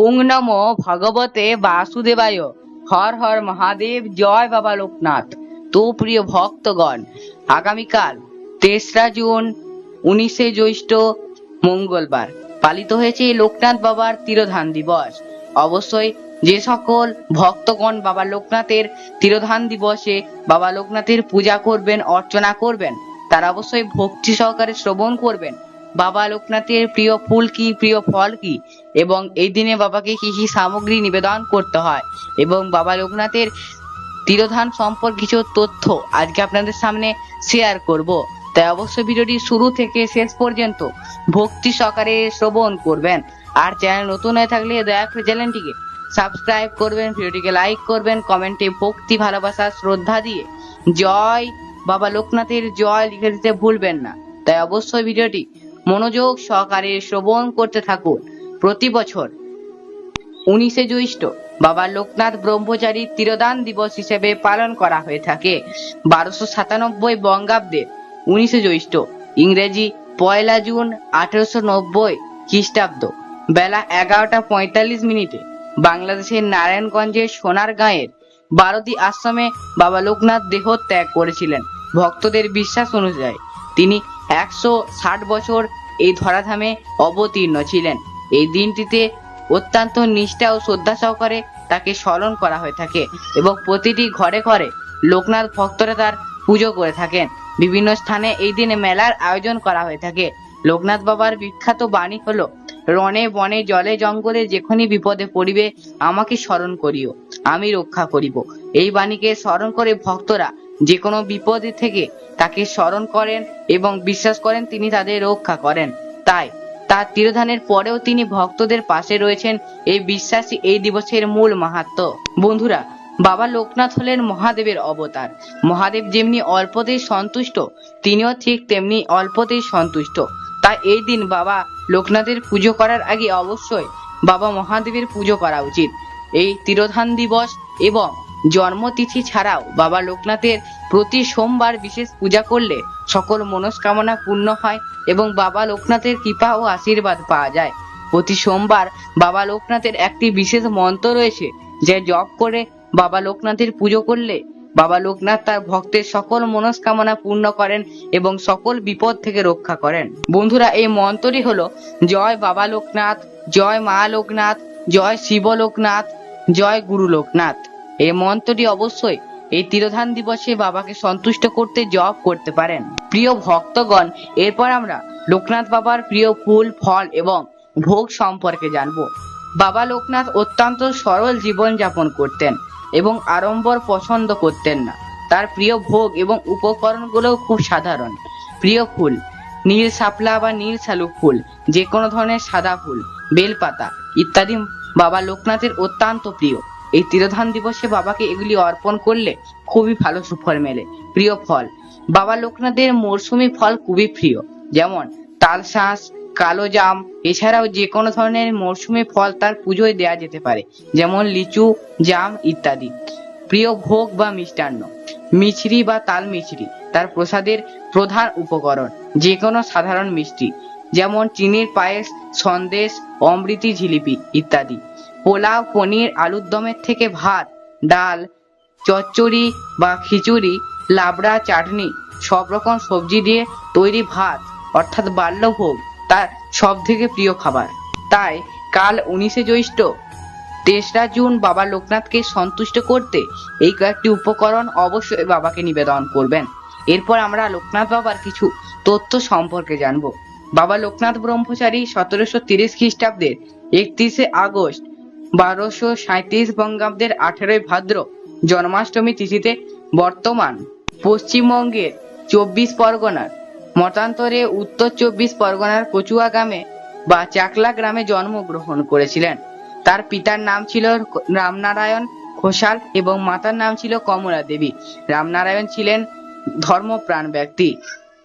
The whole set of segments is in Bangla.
ওং নম ভগবতে বাসুদেবায়। হর হর মহাদেব, জয় বাবা লোকনাথ। তো প্রিয় ভক্তগণ, আগামীকাল তেসরা জুন, উনিশে জ্যৈষ্ঠ, মঙ্গলবার পালিত হয়েছে লোকনাথ বাবার তিরোধান দিবস। অবশ্যই যে সকল ভক্তগণ বাবা লোকনাথের তিরোধান দিবসে বাবা লোকনাথের পূজা করবেন, অর্চনা করবেন, তারা অবশ্যই ভক্তি সহকারে শ্রবণ করবেন। বাবা লোকনাথের প্রিয় ফুল কি, প্রিয় ফল কি? এবং এই দিনে বাবাকে কি কি সামগ্রী নিবেদন করতে হয়? এবং বাবা লোকনাথের তিরোধান সম্পর্কে কিছু তথ্য আজকে আপনাদের সামনে শেয়ার করব। তাই অবশ্যই ভিডিওটি শুরু থেকে শেষ পর্যন্ত ভক্তি সহকারে শ্রবণ করবেন। আর চ্যানেল নতুন হয়ে থাকলে দয়া করে চ্যানেলটিকে সাবস্ক্রাইব করবেন, ভিডিওটিকে লাইক করবেন, কমেন্টে ভক্তি, ভালোবাসা, শ্রদ্ধা দিয়ে জয় বাবা লোকনাথের জয় লিখে দিতে ভুলবেন না। তাই অবশ্যই ভিডিওটি মনোযোগ সহকারে শ্রবণ করতে থাকুন। প্রতি বছর উনিশে জ্যৈষ্ঠ বাবা লোকনাথ ব্রহ্মচারী তিরোদান দিবস হিসেবে পালন করা হয়ে থাকে। বারোশো সাতানব্বই বঙ্গাব্দে উনিশে জ্যৈষ্ঠ, ইংরেজি পয়লা জুন আঠেরোশো নব্বই খ্রিস্টাব্দ, বেলা এগারোটা পঁয়তাল্লিশ মিনিটে বাংলাদেশের নারায়ণগঞ্জের সোনার গাঁয়ের বারোটি আশ্রমে বাবা লোকনাথ দেহ ত্যাগ করেছিলেন। ভক্তদের বিশ্বাস অনুযায়ী তিনি একশো ষাট বছর এই ধরাধামে অবতীর্ণ ছিলেন। এই দিনটিতে অত্যন্ত নিষ্ঠা ও শ্রদ্ধা সহকারে তাকে স্মরণ করা হয়ে থাকে এবং প্রতিটি ঘরে ঘরে লোকনাথ ভক্তরা তার পুজো করে থাকেন। বিভিন্ন স্থানে এই দিনে মেলার আয়োজন করা হয়ে থাকে। লোকনাথ বাবার বিখ্যাত বাণী হলো রণে বনে, জলে, জঙ্গলে যেখানে বিপদে পড়িবে, আমাকে স্মরণ করিও, আমি রক্ষা করিব। এই বাণীকে স্মরণ করে ভক্তরা যে কোনো বিপদে থেকে তাকে স্মরণ করেন এবং বিশ্বাস করেন তিনি তাদের রক্ষা করেন। তাই তার তিরোধানের পরেও তিনি ভক্তদের পাশে রয়েছেন, এই বিশ্বাসী এই দিবসের মূল মাহাত্ম। বন্ধুরা, বাবা লোকনাথ হলেন মহাদেবের অবতার। মহাদেব যেমনি অল্পতেই সন্তুষ্ট, তিনিও ঠিক তেমনি অল্পতেই সন্তুষ্ট। তাই এই দিন বাবা লোকনাথের পুজো করার আগে অবশ্যই বাবা মহাদেবের পুজো করা উচিত। এই তিরোধান দিবস এবং জন্মতিথি ছাড়াও বাবা লোকনাথের প্রতি সোমবার বিশেষ পূজা করলে সকল মনস্কামনা পূর্ণ হয় এবং বাবা লোকনাথের কৃপা ও আশীর্বাদ পাওয়া যায়। প্রতি সোমবার বাবা লোকনাথের একটি বিশেষ মন্ত্র রয়েছে যে জপ করে বাবা লোকনাথের পুজো করলে বাবা লোকনাথ তার ভক্তের সকল মনস্কামনা পূর্ণ করেন এবং সকল বিপদ থেকে রক্ষা করেন। বন্ধুরা, এই মন্ত্রটি হলো, জয় বাবা লোকনাথ, জয় মা লোকনাথ, জয় শিব লোকনাথ, জয় গুরু লোকনাথ। এই মন্ত্রটি অবশ্যই এই তিরোধান দিবসে বাবাকে সন্তুষ্ট করতে, জপ করতে পারেন। প্রিয় ভক্তগণ, এরপর আমরা লোকনাথ বাবার প্রিয় ফুল, ফল এবং ভোগ সম্পর্কে জানব। বাবা লোকনাথ অত্যন্ত সরল জীবন যাপন করতেন। এবং আড়ম্বর পছন্দ করতেন না। তার প্রিয় ভোগ এবং উপকরণগুলোও খুব সাধারণ। প্রিয় ফুল, নীল শাপলা বা নীল শালুক ফুল যে কোনো ধরনের সাদা ফুল, বেলপাতা ইত্যাদি বাবা লোকনাথের অত্যন্ত প্রিয়। এই তিরোধান দিবসে বাবাকে এগুলি অর্পণ করলে খুবই ভালো সুফল মেলে। প্রিয় ফল, বাবা লোকনাথের মরশুমি ফল খুবই প্রিয়। যেমন, তালশাঁস কালো জাম। এছাড়াও যে কোনো ধরনের মরশুমি ফল তার পুজোয় দেয়া যেতে পারে, যেমন লিচু, জাম ইত্যাদি। প্রিয় ভোগ বা মিষ্টান্ন। মিছরি বা তাল মিছরি, তার প্রসাদের প্রধান উপকরণ, যে কোনো সাধারণ মিষ্টি, যেমন চিনির পায়েস, সন্দেশ, অমৃতি জিলিপি ইত্যাদি। পোলাও, পনির, আলুর দমের থেকে ভাত, ডাল, চচ্চড়ি বা খিচুড়ি, লাবড়া, চাটনি, সব রকম সবজি দিয়ে তৈরি ভাত, অর্থাৎ বাল্যভোগ। তার সব থেকে প্রিয় খাবার। তাই কাল উনিশে জ্যৈষ্ঠ তেসরা জুন বাবা লোকনাথকে সন্তুষ্ট করতে এই কয়েকটি উপকরণ অবশ্যই বাবাকে নিবেদন করবেন। এরপর আমরা লোকনাথ বাবার কিছু তথ্য সম্পর্কে জানব। বাবা লোকনাথ ব্রহ্মচারী সতেরোশো তিরিশ খ্রিস্টাব্দের একত্রিশে আগস্ট বারোশো সাঁত্রিশ বঙ্গাব্দের আঠেরোই ভাদ্র জন্মাষ্টমী তিথিতে বর্তমান পশ্চিমবঙ্গের চব্বিশ পরগনার মতান্তরে উত্তর চব্বিশ পরগনার কচুয়া গ্রামে বা চাকলা গ্রামে জন্মগ্রহণ করেছিলেন। তার পিতার নাম ছিল রামনারায়ণ ঘোষাল এবং মাতার নাম ছিল কমলা দেবী। রামনারায়ণ ছিলেন ধর্মপ্রাণ ব্যক্তি।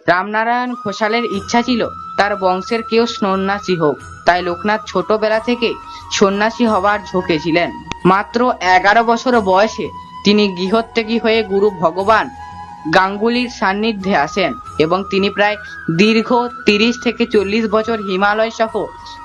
রামনারায়ণ ঘোষালের ইচ্ছা ছিল তার বংশের কেউ সন্ন্যাসী হোক, তাই লোকনাথ ছোটবেলা থেকে সন্ন্যাসী হবার ঝোঁকে ছিলেন। মাত্র এগারো বছর বয়সে তিনি গৃহত্যাগী হয়ে গুরু ভগবান গাঙ্গুলির সান্নিধ্যে আসেন এবং তিনি প্রায় দীর্ঘ তিরিশ থেকে চল্লিশ বছর হিমালয় সহ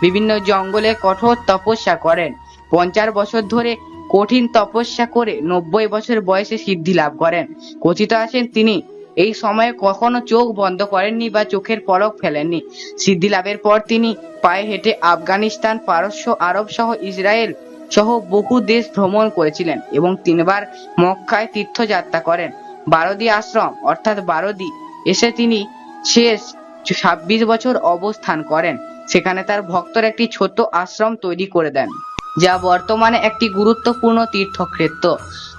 বিভিন্ন জঙ্গলে কঠোর তপস্যা করেন। পঞ্চাশ বছর ধরে কঠিন তপস্যা করে নব্বই বছর বয়সে সিদ্ধি লাভ করেন। কথিত আছেন তিনি এই সময়ে কখনো চোখ বন্ধ করেননি বা চোখের পলক ফেলেননি। সিদ্ধি লাভের পর তিনি পায়ে হেঁটে আফগানিস্তান, পারস্য, আরব সহ ইসরায়েল সহ বহু দেশ ভ্রমণ করেছিলেন এবং তিনবার মক্কায় তীর্থযাত্রা করেন। বারদি আশ্রম, অর্থাৎ বারদি, এসে তিনি শেষ ছাব্বিশ বছর অবস্থান করেন। সেখানে তার ভক্তর একটি ছোট আশ্রম তৈরি করে দেন, যা বর্তমানে একটি গুরুত্বপূর্ণ তীর্থক্ষেত্র।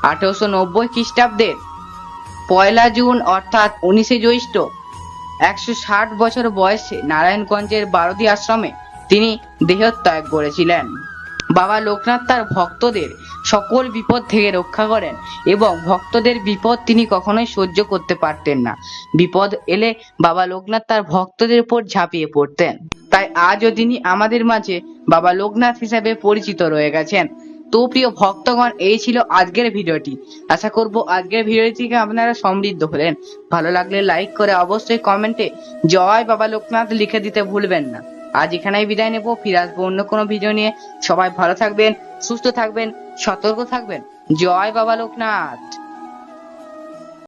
আঠারোশো নব্বই খ্রিস্টাব্দের পয়লা জুন, অর্থাৎ উনিশে জ্যৈষ্ঠ, একশো ষাট বছর বয়সে নারায়ণগঞ্জের বারদি আশ্রমে তিনি দেহত্যাগ করেছিলেন। বাবা লোকনাথ তার ভক্তদের সকল বিপদ থেকে রক্ষা করেন এবং ভক্তদের বিপদ তিনি কখনোই সহ্য করতে পারতেন না। বিপদ এলে বাবা লোকনাথ তার ভক্তদের উপর ঝাঁপিয়ে পড়তেন। তাই আজও তিনি আমাদের মাঝে বাবা লোকনাথ হিসাবে পরিচিত রয়ে গেছেন। তো প্রিয় ভক্তগণ, এই ছিল আজকের ভিডিওটি। আশা করব আজকের ভিডিওটি থেকে আপনারা সমৃদ্ধ হলেন। ভালো লাগলে লাইক করে অবশ্যই কমেন্টে জয় বাবা লোকনাথ লিখে দিতে ভুলবেন না। আজ এখানেই বিদায় নেব। ফিরে আসব অন্য কোনো ভিডিও নিয়ে। সবাই ভালো থাকবেন, সুস্থ থাকবেন, সতর্ক থাকবেন। জয় বাবা লোকনাথ।